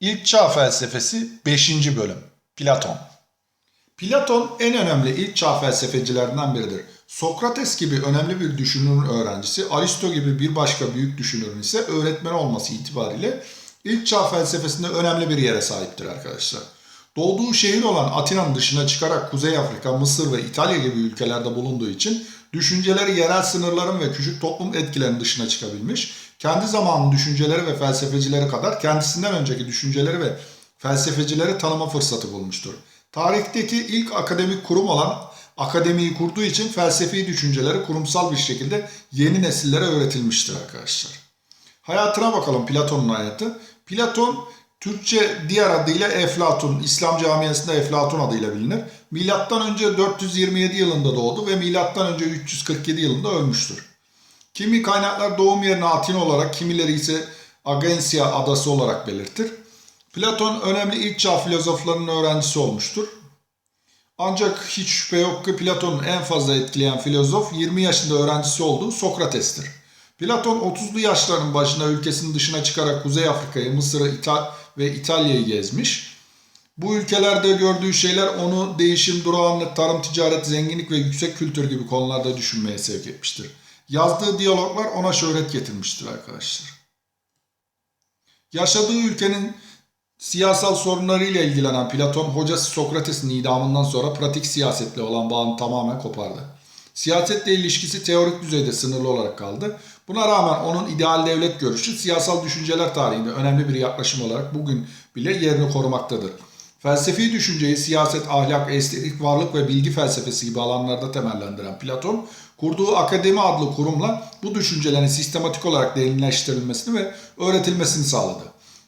İlk Çağ Felsefesi 5. Bölüm Platon Platon en önemli ilk çağ felsefecilerinden biridir. Sokrates gibi önemli bir düşünürün öğrencisi, Aristo gibi bir başka büyük düşünürün ise öğretmeni olması itibariyle ilk çağ felsefesinde önemli bir yere sahiptir arkadaşlar. Doğduğu şehir olan Atina'nın dışına çıkarak Kuzey Afrika, Mısır ve İtalya gibi ülkelerde bulunduğu için düşünceleri yerel sınırların ve küçük toplum etkilerinin dışına çıkabilmiş, kendi zamanının düşünceleri ve felsefecileri kadar kendisinden önceki düşünceleri ve felsefecileri tanıma fırsatı bulmuştur. Tarihteki ilk akademik kurum olan akademiyi kurduğu için felsefi düşünceleri kurumsal bir şekilde yeni nesillere öğretilmiştir arkadaşlar. Hayatına bakalım Platon'un hayatı. Platon Türkçe diğer adıyla Eflatun, İslam camiasında Eflatun adıyla bilinir. Milattan önce 427 yılında doğdu ve milattan önce 347 yılında ölmüştür. Kimi kaynaklar doğum yerini Atina olarak, kimileri ise Agensia adası olarak belirtir. Platon önemli ilk çağ filozoflarının öğrencisi olmuştur. Ancak hiç şüphe yok ki Platon'un en fazla etkileyen filozof 20 yaşında öğrencisi olduğu Sokrates'tir. Platon 30'lu yaşlarının başında ülkesinin dışına çıkarak Kuzey Afrika'yı, Mısır'ı İtal ve İtalya'yı gezmiş. Bu ülkelerde gördüğü şeyler onu değişim, durağanlık, tarım, ticaret, zenginlik ve yüksek kültür gibi konularda düşünmeye sevk etmiştir. Yazdığı diyaloglar ona şöhret getirmiştir arkadaşlar. Yaşadığı ülkenin siyasal sorunlarıyla ilgilenen Platon, hocası Sokrates'in idamından sonra pratik siyasetle olan bağını tamamen kopardı. Siyasetle ilişkisi teorik düzeyde sınırlı olarak kaldı. Buna rağmen onun ideal devlet görüşü siyasal düşünceler tarihinde önemli bir yaklaşım olarak bugün bile yerini korumaktadır. Felsefi düşünceyi siyaset, ahlak, estetik, varlık ve bilgi felsefesi gibi alanlarda temellendiren Platon, kurduğu akademi adlı kurumla bu düşüncelerin sistematik olarak derinleştirilmesini ve öğretilmesini sağladı.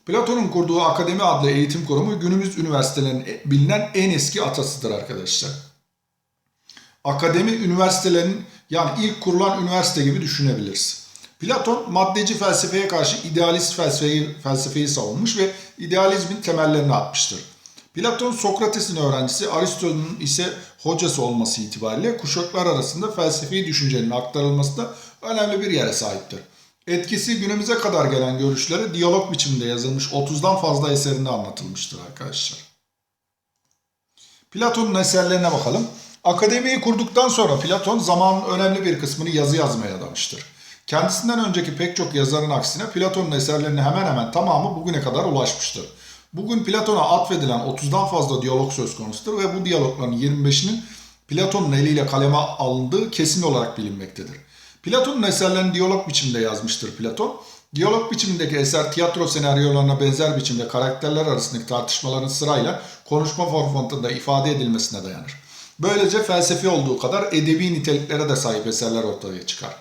Platon'un kurduğu akademi adlı eğitim kurumu günümüz üniversitelerinin bilinen en eski atasıdır arkadaşlar. Akademi üniversitelerinin yani ilk kurulan üniversite gibi düşünebiliriz. Platon maddeci felsefeye karşı idealist felsefeyi, felsefeyi savunmuş ve idealizmin temellerini atmıştır. Platon Sokrates'in öğrencisi, Aristo'nun ise hocası olması itibariyle kuşaklar arasında felsefi düşüncenin aktarılmasında önemli bir yere sahiptir. Etkisi günümüze kadar gelen görüşleri diyalog biçiminde yazılmış 30'dan fazla eserinde anlatılmıştır arkadaşlar. Platon'un eserlerine bakalım. Akademiyi kurduktan sonra Platon zamanın önemli bir kısmını yazı yazmaya adamıştır. Kendisinden önceki pek çok yazarın aksine Platon'un eserlerinin hemen hemen tamamı bugüne kadar ulaşmıştır. Bugün Platon'a atfedilen 30'dan fazla diyalog söz konusudur ve bu diyalogların 25'inin Platon'un eliyle kaleme alındığı kesin olarak bilinmektedir. Platon'un eserlerini diyalog biçiminde yazmıştır Platon. Diyalog biçimindeki eser tiyatro senaryolarına benzer biçimde karakterler arasındaki tartışmaların sırayla konuşma formatında ifade edilmesine dayanır. Böylece felsefi olduğu kadar edebi niteliklere de sahip eserler ortaya çıkar.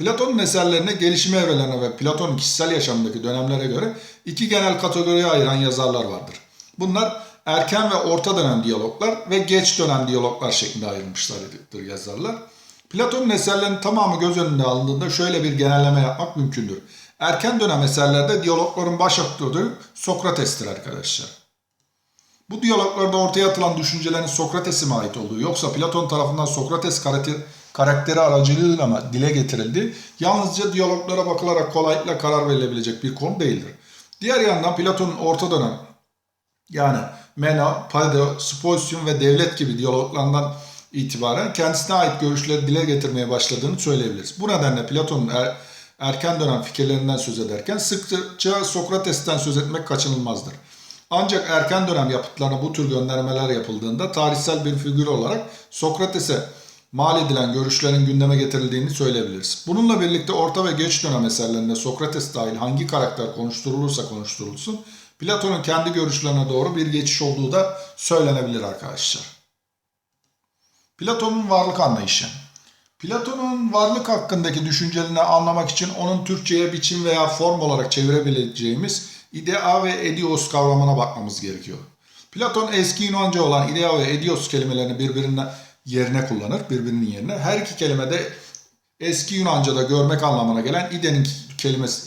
Platon'un eserlerine gelişim evrelerine ve Platon'un kişisel yaşamındaki dönemlere göre iki genel kategoriye ayıran yazarlar vardır. Bunlar erken ve orta dönem diyaloglar ve geç dönem diyaloglar şeklinde ayrılmışlardır yazarlar. Platon'un eserlerinin tamamı göz önünde alındığında şöyle bir genelleme yapmak mümkündür. Erken dönem eserlerde diyalogların baş aktörü Sokrates'tir arkadaşlar. Bu diyaloglarda ortaya atılan düşüncelerin Sokrates'e mi ait olduğu yoksa Platon tarafından Sokrates karakteri aracılığıyla mı dile getirildi yalnızca diyaloglara bakılarak kolaylıkla karar verilebilecek bir konu değildir. Diğer yandan Platon'un orta dönem yani Meno, Paido, Spolium ve devlet gibi diyaloglarından itibaren kendisine ait görüşleri dile getirmeye başladığını söyleyebiliriz. Bu nedenle Platon'un er, erken dönem fikirlerinden söz ederken sıkça Sokrates'ten söz etmek kaçınılmazdır. Ancak erken dönem yapıtlarına bu tür göndermeler yapıldığında tarihsel bir figür olarak Sokrates'e mal edilen görüşlerin gündeme getirildiğini söyleyebiliriz. Bununla birlikte orta ve geç dönem eserlerinde Sokrates dahil hangi karakter konuşturulursa konuşturulsun Platon'un kendi görüşlerine doğru bir geçiş olduğu da söylenebilir arkadaşlar. Platon'un varlık anlayışı. Platon'un varlık hakkındaki düşüncelerini anlamak için onun Türkçe'ye biçim veya form olarak çevirebileceğimiz idea ve edios kavramına bakmamız gerekiyor. Platon eski Yunanca olan idea ve edios kelimelerini birbirine yerine kullanır, birbirinin yerine. Her iki kelime de eski Yunanca'da görmek anlamına gelen idenin kelimesi,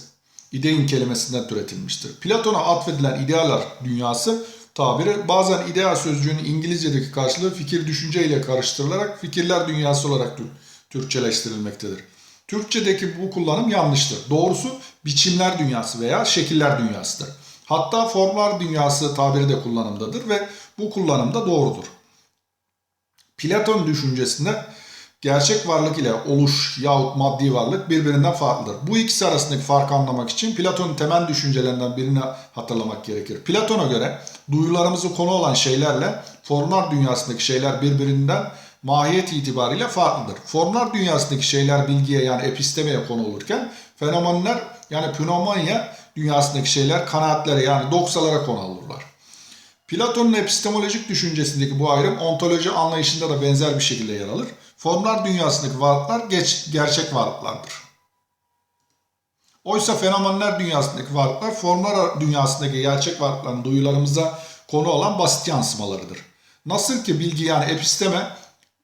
idein kelimesinden türetilmiştir. Platon'a atfedilen idealar dünyası tabiri bazen idea sözcüğünün İngilizce'deki karşılığı fikir düşünce ile karıştırılarak fikirler dünyası olarak Türkçeleştirilmektedir. Türkçedeki bu kullanım yanlıştır. Doğrusu biçimler dünyası veya şekiller dünyasıdır. Hatta formlar dünyası tabiri de kullanımdadır ve bu kullanım da doğrudur. Platon düşüncesinde gerçek varlık ile oluş yahut maddi varlık birbirinden farklıdır. Bu ikisi arasındaki farkı anlamak için Platon'un temel düşüncelerinden birini hatırlamak gerekir. Platon'a göre duyularımızı konu olan şeylerle formlar dünyasındaki şeyler birbirinden mahiyet itibariyle farklıdır. Formlar dünyasındaki şeyler bilgiye yani epistemeye konu olurken fenomenler yani pneumonya dünyasındaki şeyler kanaatlere yani doksalara konu olurlar. Platon'un epistemolojik düşüncesindeki bu ayrım ontoloji anlayışında da benzer bir şekilde yer alır. Formlar dünyasındaki varlıklar geç, gerçek varlıklardır. Oysa fenomenler dünyasındaki varlıklar formlar dünyasındaki gerçek varlıkların duyularımıza konu olan basit yansımalarıdır. Nasıl ki bilgi yani episteme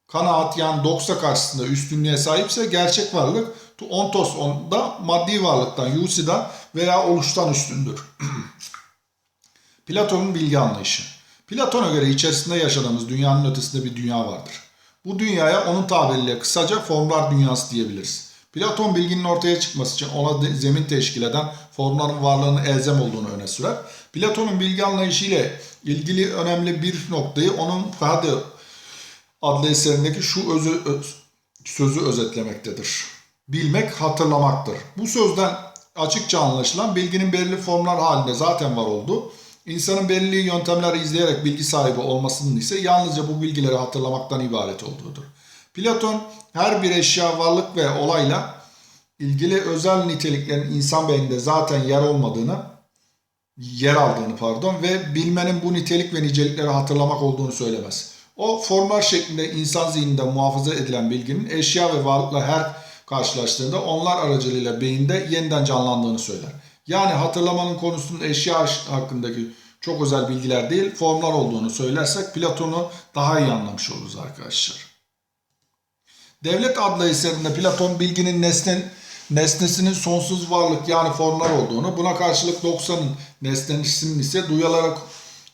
kanaat yani doksa karşısında üstünlüğe sahipse gerçek varlık ontos da maddi varlıktan, yusidan veya oluştan üstündür. Platon'un bilgi anlayışı. Platon'a göre içerisinde yaşadığımız dünyanın ötesinde bir dünya vardır. Bu dünyaya onun tabiriyle kısaca formlar dünyası diyebiliriz. Platon bilginin ortaya çıkması için ona zemin teşkil eden formların varlığının elzem olduğunu öne sürer. Platon'un bilgi anlayışı ile ilgili önemli bir noktayı onun Fahde adlı eserindeki şu özü, öz, sözü özetlemektedir. Bilmek hatırlamaktır. Bu sözden açıkça anlaşılan bilginin belirli formlar halinde zaten var olduğu, insanın belirli yöntemler izleyerek bilgi sahibi olmasının ise yalnızca bu bilgileri hatırlamaktan ibaret olduğudur. Platon her bir eşya, varlık ve olayla ilgili özel niteliklerin insan beyninde zaten yer olmadığını, yer aldığını pardon ve bilmenin bu nitelik ve nicelikleri hatırlamak olduğunu söylemez. O formlar şeklinde insan zihninde muhafaza edilen bilginin eşya ve varlıkla her karşılaştığında onlar aracılığıyla beyinde yeniden canlandığını söyler. Yani hatırlamanın konusunun eşya hakkındaki çok özel bilgiler değil, formlar olduğunu söylersek Platon'u daha iyi anlamış oluruz arkadaşlar. Devlet adlı eserinde Platon bilginin nesnen, nesnesinin sonsuz varlık yani formlar olduğunu, buna karşılık 90'ın nesnesinin ise duyalara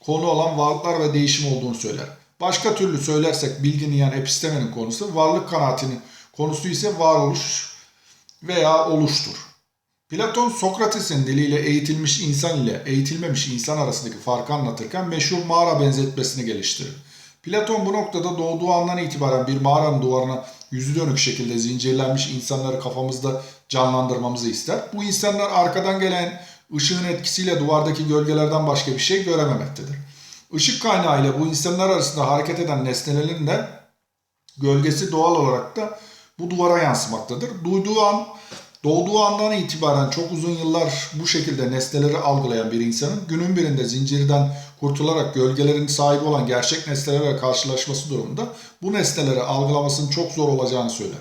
konu olan varlıklar ve değişim olduğunu söyler. Başka türlü söylersek bilginin yani epistemenin konusu, varlık kanaatinin konusu ise varoluş veya oluştur. Platon Sokrates'in diliyle eğitilmiş insan ile eğitilmemiş insan arasındaki farkı anlatırken meşhur mağara benzetmesini geliştirir. Platon bu noktada doğduğu andan itibaren bir mağaranın duvarına yüzü dönük şekilde zincirlenmiş insanları kafamızda canlandırmamızı ister. Bu insanlar arkadan gelen ışığın etkisiyle duvardaki gölgelerden başka bir şey görememektedir. Işık kaynağı ile bu insanlar arasında hareket eden nesnelerin de gölgesi doğal olarak da bu duvara yansımaktadır. Duyduğu an, doğduğu andan itibaren çok uzun yıllar bu şekilde nesneleri algılayan bir insanın günün birinde zincirden kurtularak gölgelerin sahibi olan gerçek nesnelerle karşılaşması durumunda bu nesneleri algılamasının çok zor olacağını söyler.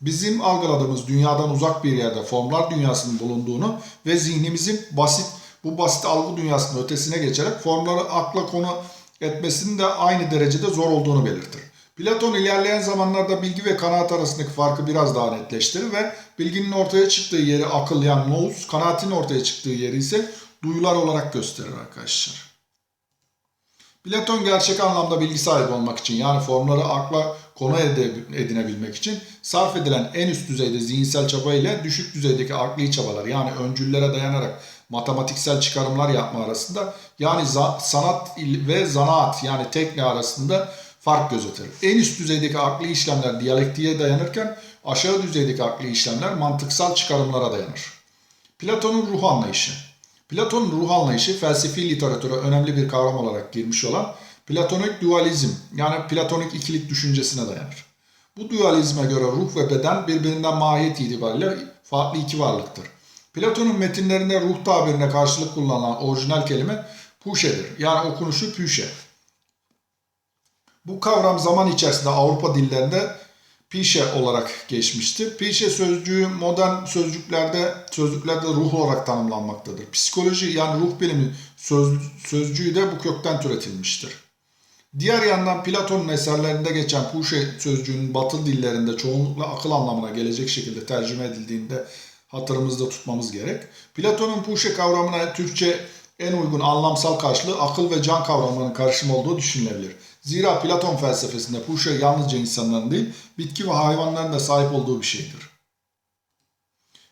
Bizim algıladığımız dünyadan uzak bir yerde formlar dünyasının bulunduğunu ve zihnimizin basit bu basit algı dünyasının ötesine geçerek formları akla konu etmesinin de aynı derecede zor olduğunu belirtir. Platon ilerleyen zamanlarda bilgi ve kanaat arasındaki farkı biraz daha netleştirir ve bilginin ortaya çıktığı yeri akıl yani nous, kanaatin ortaya çıktığı yeri ise duyular olarak gösterir arkadaşlar. Platon gerçek anlamda bilgi sahibi olmak için yani formları akla konu edinebilmek için sarf edilen en üst düzeyde zihinsel çaba ile düşük düzeydeki akli çabalar yani öncüllere dayanarak matematiksel çıkarımlar yapma arasında yani sanat ve zanaat yani tekne arasında fark gözetir. En üst düzeydeki akli işlemler diyalektiğe dayanırken aşağı düzeydeki akli işlemler mantıksal çıkarımlara dayanır. Platon'un ruh anlayışı. Platon'un ruh anlayışı felsefi literatüre önemli bir kavram olarak girmiş olan platonik dualizm yani platonik ikilik düşüncesine dayanır. Bu dualizme göre ruh ve beden birbirinden mahiyet itibariyle farklı iki varlıktır. Platon'un metinlerinde ruh tabirine karşılık kullanılan orijinal kelime puşedir. Yani okunuşu püşe. Bu kavram zaman içerisinde Avrupa dillerinde pişe olarak geçmiştir. Pişe sözcüğü modern sözcüklerde sözlüklerde ruh olarak tanımlanmaktadır. Psikoloji yani ruh bilimi söz, sözcüğü de bu kökten türetilmiştir. Diğer yandan Platon'un eserlerinde geçen puşe sözcüğünün batı dillerinde çoğunlukla akıl anlamına gelecek şekilde tercüme edildiğinde hatırımızda tutmamız gerek. Platon'un puşe kavramına Türkçe en uygun anlamsal karşılığı akıl ve can kavramlarının karışımı olduğu düşünülebilir. Zira Platon felsefesinde puşe yalnızca insanların değil, bitki ve hayvanların da sahip olduğu bir şeydir.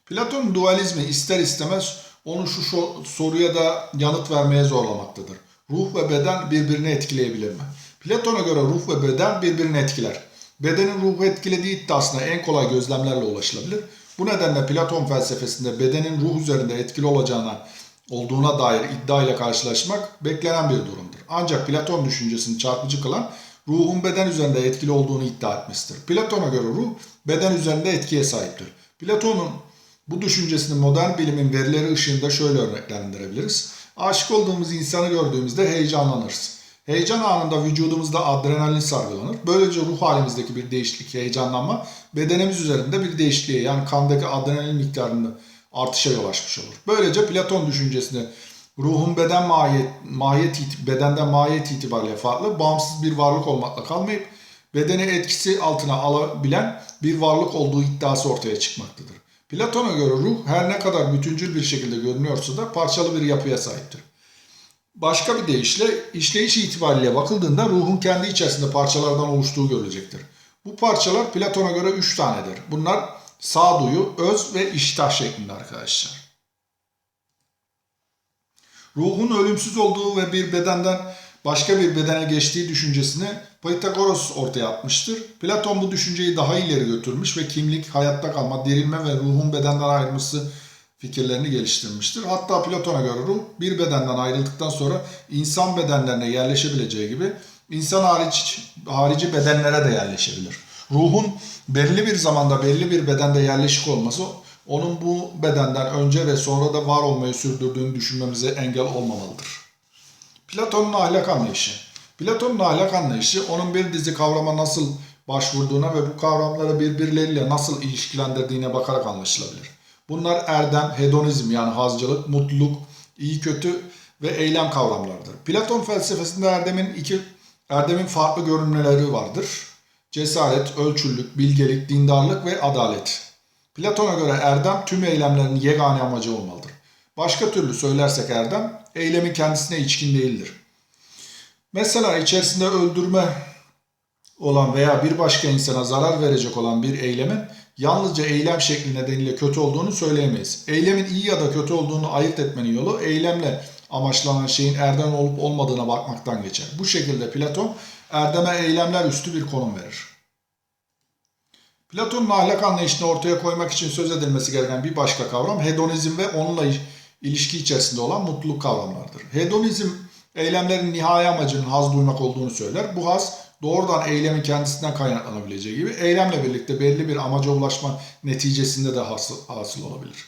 Platon dualizmi ister istemez onu şu soruya da yanıt vermeye zorlamaktadır. Ruh ve beden birbirini etkileyebilir mi? Platon'a göre ruh ve beden birbirini etkiler. Bedenin ruhu etkilediği iddiasına en kolay gözlemlerle ulaşılabilir. Bu nedenle Platon felsefesinde bedenin ruh üzerinde etkili olacağına olduğuna dair iddia ile karşılaşmak beklenen bir durumdur. Ancak Platon düşüncesini çarpıcı kılan ruhun beden üzerinde etkili olduğunu iddia etmesidir. Platon'a göre ruh beden üzerinde etkiye sahiptir. Platon'un bu düşüncesini modern bilimin verileri ışığında şöyle örneklendirebiliriz. Aşık olduğumuz insanı gördüğümüzde heyecanlanırız. Heyecan anında vücudumuzda adrenalin salgılanır. Böylece ruh halimizdeki bir değişiklik, heyecanlanma bedenimiz üzerinde bir değişikliğe yani kandaki adrenalin miktarında artışa yol açmış olur. Böylece Platon düşüncesinde ruhun beden mahiyet, mahiyet bedenden mahiyet itibariyle farklı, bağımsız bir varlık olmakla kalmayıp bedeni etkisi altına alabilen bir varlık olduğu iddiası ortaya çıkmaktadır. Platon'a göre ruh her ne kadar bütüncül bir şekilde görünüyorsa da parçalı bir yapıya sahiptir. Başka bir deyişle işleyiş itibariyle bakıldığında ruhun kendi içerisinde parçalardan oluştuğu görülecektir. Bu parçalar Platon'a göre üç tanedir. Bunlar sağduyu, öz ve iştah şeklinde arkadaşlar. Ruhun ölümsüz olduğu ve bir bedenden başka bir bedene geçtiği düşüncesini Pitagoras ortaya atmıştır. Platon bu düşünceyi daha ileri götürmüş ve kimlik, hayatta kalma, dirilme ve ruhun bedenden ayrılması fikirlerini geliştirmiştir. Hatta Platon'a göre ruh bir bedenden ayrıldıktan sonra insan bedenlerine yerleşebileceği gibi insan hariç, harici bedenlere de yerleşebilir. Ruhun belli bir zamanda belli bir bedende yerleşik olması onun bu bedenden önce ve sonra da var olmayı sürdürdüğünü düşünmemize engel olmamalıdır. Platon'un ahlak anlayışı. Platon'un ahlak anlayışı onun bir dizi kavrama nasıl başvurduğuna ve bu kavramları birbirleriyle nasıl ilişkilendirdiğine bakarak anlaşılabilir. Bunlar erdem, hedonizm yani hazcılık, mutluluk, iyi kötü ve eylem kavramlarıdır. Platon felsefesinde erdemin iki erdemin farklı görünmeleri vardır. Cesaret, ölçülük, bilgelik, dindarlık ve adalet. Platon'a göre erdem tüm eylemlerin yegane amacı olmalıdır. Başka türlü söylersek erdem, eylemin kendisine içkin değildir. Mesela içerisinde öldürme olan veya bir başka insana zarar verecek olan bir eylemin yalnızca eylem şekli nedeniyle kötü olduğunu söyleyemeyiz. Eylemin iyi ya da kötü olduğunu ayırt etmenin yolu eylemle amaçlanan şeyin erdem olup olmadığına bakmaktan geçer. Bu şekilde Platon erdeme eylemler üstü bir konum verir. Platon'un ahlak anlayışını ortaya koymak için söz edilmesi gereken bir başka kavram hedonizm ve onunla ilişki içerisinde olan mutluluk kavramlarıdır. Hedonizm eylemlerin nihai amacının haz duymak olduğunu söyler. Bu haz doğrudan eylemin kendisinden kaynaklanabileceği gibi eylemle birlikte belli bir amaca ulaşma neticesinde de hasıl, hasıl olabilir.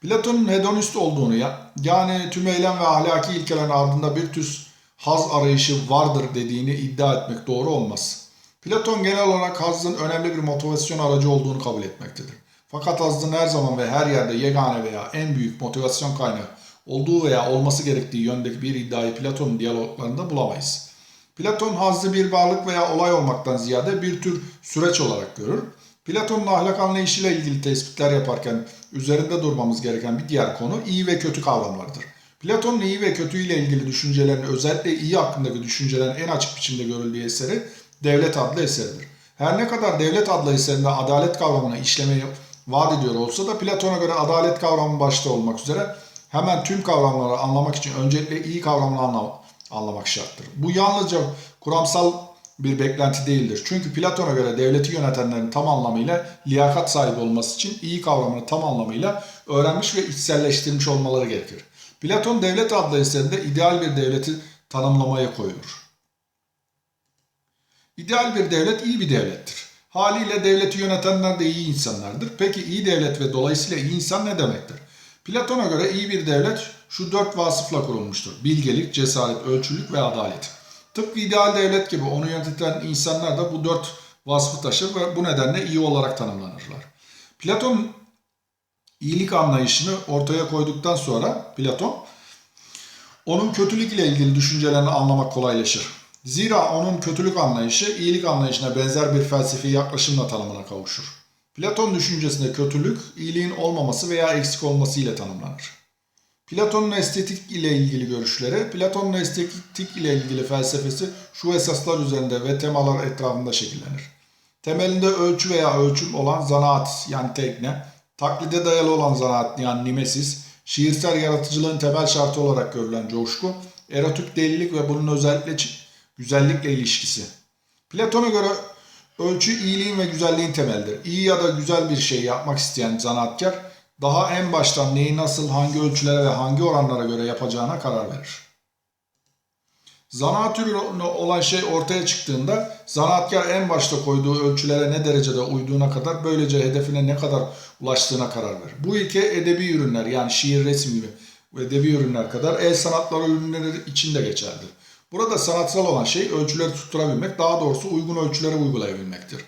Platon'un hedonist olduğunu ya, yani tüm eylem ve ahlaki ilkelerin ardında bir tür haz arayışı vardır dediğini iddia etmek doğru olmaz. Platon genel olarak hazın önemli bir motivasyon aracı olduğunu kabul etmektedir. Fakat hazın her zaman ve her yerde yegane veya en büyük motivasyon kaynağı olduğu veya olması gerektiği yöndeki bir iddiayı Platon'un diyaloglarında bulamayız. Platon hazzı bir varlık veya olay olmaktan ziyade bir tür süreç olarak görür. Platon'un ahlak anlayışıyla ilgili tespitler yaparken üzerinde durmamız gereken bir diğer konu iyi ve kötü kavramlarıdır. Platon'un iyi ve kötü ile ilgili düşüncelerin özellikle iyi hakkındaki düşüncelerin en açık biçimde görüldüğü eseri Devlet adlı eseridir. Her ne kadar Devlet adlı eserinde adalet kavramını işlemeyi vaat ediyor olsa da Platon'a göre adalet kavramı başta olmak üzere hemen tüm kavramları anlamak için öncelikle iyi kavramını anlam anlamak şarttır. Bu yalnızca kuramsal bir beklenti değildir. Çünkü Platon'a göre devleti yönetenlerin tam anlamıyla liyakat sahibi olması için iyi kavramını tam anlamıyla öğrenmiş ve içselleştirmiş olmaları gerekir. Platon Devlet adlı eserinde ideal bir devleti tanımlamaya koyulur. İdeal bir devlet iyi bir devlettir. Haliyle devleti yönetenler de iyi insanlardır. Peki iyi devlet ve dolayısıyla iyi insan ne demektir? Platon'a göre iyi bir devlet şu dört vasıfla kurulmuştur. Bilgelik, cesaret, ölçülük ve adalet. Tıpkı ideal devlet gibi onu yöneten insanlar da bu dört vasfı taşır ve bu nedenle iyi olarak tanımlanırlar. Platon iyilik anlayışını ortaya koyduktan sonra Platon onun kötülük ile ilgili düşüncelerini anlamak kolaylaşır. Zira onun kötülük anlayışı iyilik anlayışına benzer bir felsefi yaklaşımla tanımına kavuşur. Platon düşüncesinde kötülük, iyiliğin olmaması veya eksik olması ile tanımlanır. Platon'un estetik ile ilgili görüşleri, Platon'un estetik ile ilgili felsefesi şu esaslar üzerinde ve temalar etrafında şekillenir. Temelinde ölçü veya ölçüm olan zanaat yani tekne, taklide dayalı olan zanaat yani nimesis, şiirsel yaratıcılığın temel şartı olarak görülen coşku, erotik delilik ve bunun özellikle güzellikle ilişkisi. Platon'a göre ölçü iyiliğin ve güzelliğin temelidir. İyi ya da güzel bir şey yapmak isteyen zanaatkar daha en baştan neyi nasıl, hangi ölçülere ve hangi oranlara göre yapacağına karar verir. Zanaat ürünü olan şey ortaya çıktığında zanaatkar en başta koyduğu ölçülere ne derecede uyduğuna kadar böylece hedefine ne kadar ulaştığına karar verir. Bu ilke edebi ürünler yani şiir, resim gibi edebi ürünler kadar el sanatları ürünleri için de geçerlidir. Burada sanatsal olan şey ölçüleri tutturabilmek, daha doğrusu uygun ölçülere uygulayabilmektir.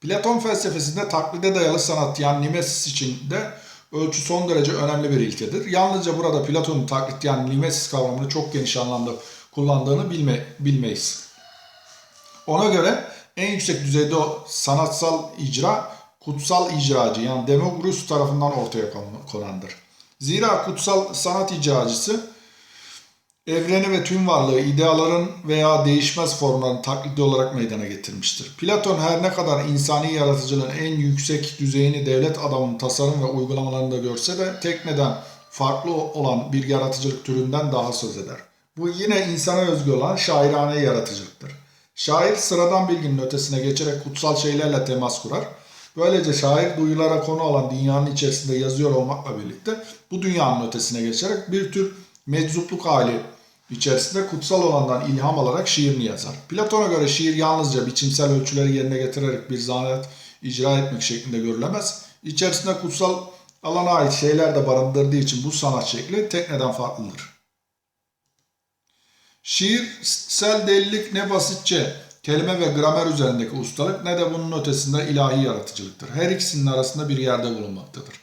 Platon felsefesinde taklide dayalı sanat yani nimesis için de ölçü son derece önemli bir ilkedir. Yalnızca burada Platon'un taklit yani nimesis kavramını çok geniş anlamda kullandığını bilme, bilmeyiz. Ona göre en yüksek düzeyde o sanatsal icra kutsal icracı yani Demokritus tarafından ortaya kon- konandır. Zira kutsal sanat icracısı evreni ve tüm varlığı ideaların veya değişmez formların taklidi olarak meydana getirmiştir. Platon her ne kadar insani yaratıcılığın en yüksek düzeyini devlet adamının tasarım ve uygulamalarında görse de tek neden farklı olan bir yaratıcılık türünden daha söz eder. Bu yine insana özgü olan şairane yaratıcılıktır. Şair sıradan bilginin ötesine geçerek kutsal şeylerle temas kurar. Böylece şair duyulara konu olan dünyanın içerisinde yazıyor olmakla birlikte bu dünyanın ötesine geçerek bir tür meczupluk hali içerisinde kutsal olandan ilham alarak şiirini yazar. Platon'a göre şiir yalnızca biçimsel ölçüleri yerine getirerek bir zanaat icra etmek şeklinde görülemez. İçerisinde kutsal alana ait şeyler de barındırdığı için bu sanat şekli tekneden farklıdır. Şiirsel delilik ne basitçe kelime ve gramer üzerindeki ustalık ne de bunun ötesinde ilahi yaratıcılıktır. Her ikisinin arasında bir yerde bulunmaktadır.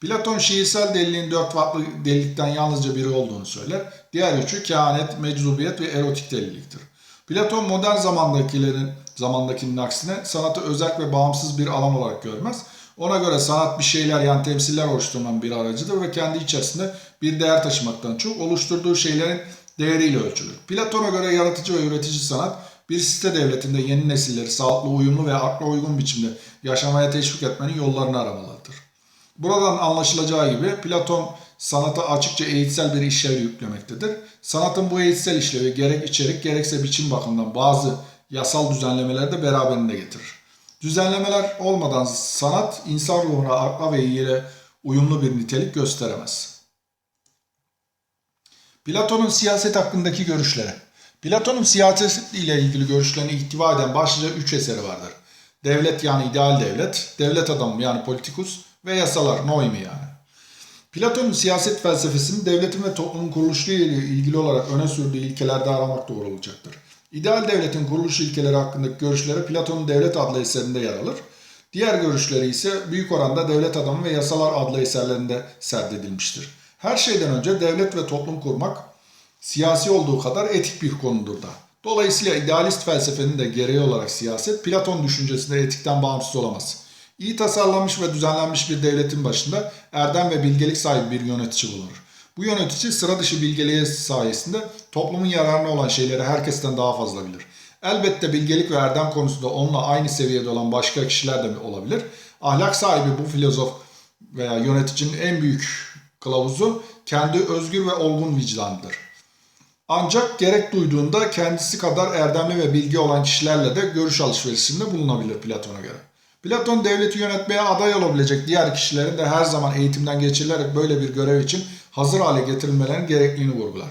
Platon şiirsel deliliğin dört farklı delilikten yalnızca biri olduğunu söyler. Diğer üçü kehanet, meczubiyet ve erotik deliliktir. Platon modern zamandakilerin zamandakinin aksine sanatı özel ve bağımsız bir alan olarak görmez. Ona göre sanat bir şeyler yani temsiller oluşturan bir aracıdır ve kendi içerisinde bir değer taşımaktan çok oluşturduğu şeylerin değeriyle ölçülür. Platon'a göre yaratıcı ve üretici sanat bir site devletinde yeni nesilleri sağlıklı, uyumlu ve akla uygun biçimde yaşamaya teşvik etmenin yollarını aramalıdır. Buradan anlaşılacağı gibi Platon sanata açıkça eğitsel bir işlev yüklemektedir. Sanatın bu eğitsel işlevi gerek içerik gerekse biçim bakımından bazı yasal düzenlemeleri de beraberinde getirir. Düzenlemeler olmadan sanat insan ruhuna, akla ve iyiliğe uyumlu bir nitelik gösteremez. Platon'un siyaset hakkındaki görüşleri. Platon'un siyaset ile ilgili görüşlerini ihtiva eden başlıca üç eseri vardır. Devlet yani ideal devlet, devlet adamı yani politikus ve yasalar, noemi yani. Platon'un siyaset felsefesini devletin ve toplumun kuruluşu ile ilgili olarak öne sürdüğü ilkelerde aramak doğru olacaktır. İdeal devletin kuruluş ilkeleri hakkındaki görüşleri Platon'un Devlet adlı eserinde yer alır. Diğer görüşleri ise büyük oranda Devlet Adamı ve Yasalar adlı eserlerinde serdedilmiştir. Her şeyden önce devlet ve toplum kurmak siyasi olduğu kadar etik bir konudur da. Dolayısıyla idealist felsefenin de gereği olarak siyaset Platon düşüncesinde etikten bağımsız olamaz. İyi tasarlanmış ve düzenlenmiş bir devletin başında erdem ve bilgelik sahibi bir yönetici bulunur. Bu yönetici sıra dışı bilgeliğe sayesinde toplumun yararına olan şeyleri herkesten daha fazla bilir. Elbette bilgelik ve erdem konusunda onunla aynı seviyede olan başka kişiler de olabilir. Ahlak sahibi bu filozof veya yöneticinin en büyük kılavuzu kendi özgür ve olgun vicdanıdır. Ancak gerek duyduğunda kendisi kadar erdemli ve bilgi olan kişilerle de görüş alışverişinde bulunabilir Platon'a göre. Platon devleti yönetmeye aday olabilecek diğer kişilerin de her zaman eğitimden geçirilerek böyle bir görev için hazır hale getirilmelerinin gerekliliğini vurgular.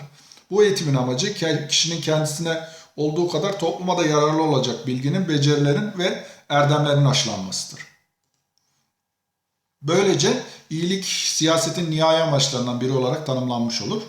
Bu eğitimin amacı kişinin kendisine olduğu kadar topluma da yararlı olacak bilginin, becerilerin ve erdemlerin aşılanmasıdır. Böylece iyilik siyasetin nihai amaçlarından biri olarak tanımlanmış olur.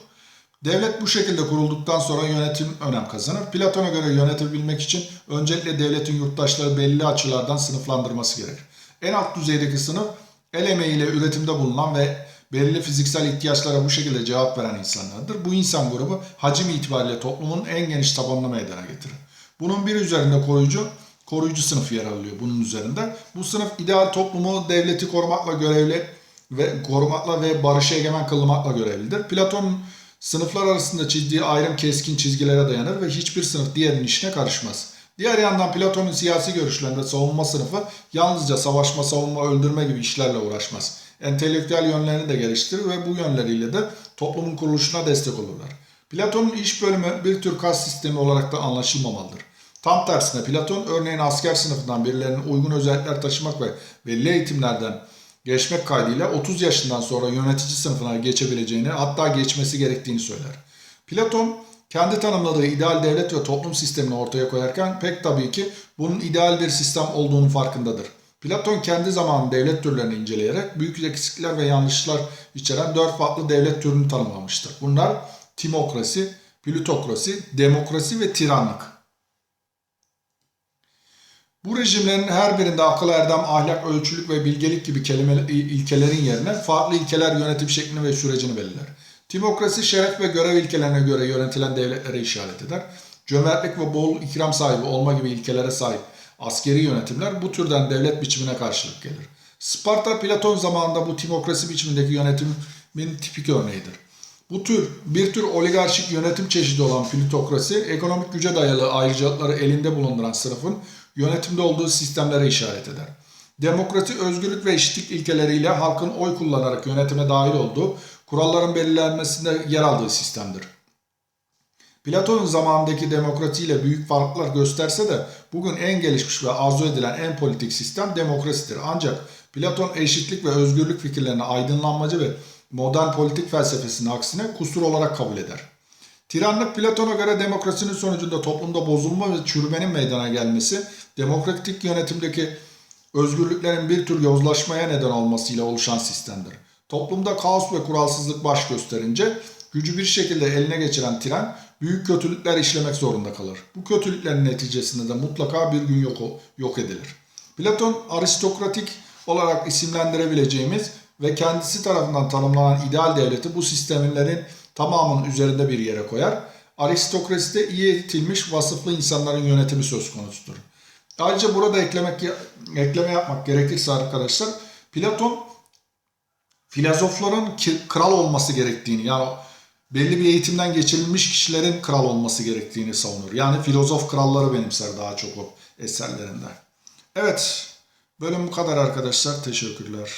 Devlet bu şekilde kurulduktan sonra yönetim önem kazanır. Platon'a göre yönetebilmek için öncelikle devletin yurttaşları belli açılardan sınıflandırması gerekir. En alt düzeydeki sınıf el emeğiyle üretimde bulunan ve belirli fiziksel ihtiyaçlara bu şekilde cevap veren insanlardır. Bu insan grubu hacim itibariyle toplumun en geniş tabanını meydana getirir. Bunun bir üzerinde koruyucu, koruyucu sınıf yer alıyor bunun üzerinde. Bu sınıf ideal toplumu devleti korumakla görevli ve korumakla ve barışı egemen kılmakla görevlidir. Platon sınıflar arasında çizdiği ayrım keskin çizgilere dayanır ve hiçbir sınıf diğerinin işine karışmaz. Diğer yandan Platon'un siyasi görüşlerinde savunma sınıfı yalnızca savaşma, savunma, öldürme gibi işlerle uğraşmaz. entelektüel yönlerini de geliştirir ve bu yönleriyle de toplumun kuruluşuna destek olurlar. Platon'un iş bölümü bir tür kas sistemi olarak da anlaşılmamalıdır. Tam tersine Platon örneğin asker sınıfından birilerinin uygun özellikler taşımak ve belli eğitimlerden geçmek kaydıyla 30 yaşından sonra yönetici sınıfına geçebileceğini hatta geçmesi gerektiğini söyler. Platon kendi tanımladığı ideal devlet ve toplum sistemini ortaya koyarken pek tabii ki bunun ideal bir sistem olduğunu farkındadır. Platon kendi zamanın devlet türlerini inceleyerek büyük eksiklikler ve yanlışlar içeren dört farklı devlet türünü tanımlamıştır. Bunlar timokrasi, plutokrasi, demokrasi ve tiranlık. Bu rejimlerin her birinde akıl erdem, ahlak, ölçülük ve bilgelik gibi kelime, ilkelerin yerine farklı ilkeler yönetim şeklini ve sürecini belirler. Timokrasi şeref ve görev ilkelerine göre yönetilen devletlere işaret eder. Cömertlik ve bol ikram sahibi olma gibi ilkelere sahip askeri yönetimler bu türden devlet biçimine karşılık gelir. Sparta Platon zamanında bu timokrasi biçimindeki yönetimin tipik örneğidir. Bu tür bir tür oligarşik yönetim çeşidi olan plutokrasi, ekonomik güce dayalı ayrıcalıkları elinde bulunduran sınıfın yönetimde olduğu sistemlere işaret eder. Demokrasi, özgürlük ve eşitlik ilkeleriyle halkın oy kullanarak yönetime dahil olduğu, kuralların belirlenmesinde yer aldığı sistemdir. Platon'un zamanındaki demokrasiyle büyük farklar gösterse de bugün en gelişmiş ve arzu edilen en politik sistem demokrasidir. Ancak Platon eşitlik ve özgürlük fikirlerini aydınlanmacı ve modern politik felsefesinin aksine kusur olarak kabul eder. Tiranlık Platon'a göre demokrasinin sonucunda toplumda bozulma ve çürümenin meydana gelmesi, demokratik yönetimdeki özgürlüklerin bir tür yozlaşmaya neden olmasıyla oluşan sistemdir. Toplumda kaos ve kuralsızlık baş gösterince gücü bir şekilde eline geçiren tiran büyük kötülükler işlemek zorunda kalır. Bu kötülüklerin neticesinde de mutlaka bir gün yok, yok edilir. Platon aristokratik olarak isimlendirebileceğimiz ve kendisi tarafından tanımlanan ideal devleti bu sistemlerin tamamının üzerinde bir yere koyar. Aristokraside iyi eğitilmiş vasıflı insanların yönetimi söz konusudur. Ayrıca burada eklemek ekleme yapmak gerekirse arkadaşlar Platon filozofların kral olması gerektiğini yani belli bir eğitimden geçirilmiş kişilerin kral olması gerektiğini savunur. Yani filozof kralları benimser daha çok o eserlerinde. Evet, bölüm bu kadar arkadaşlar. Teşekkürler.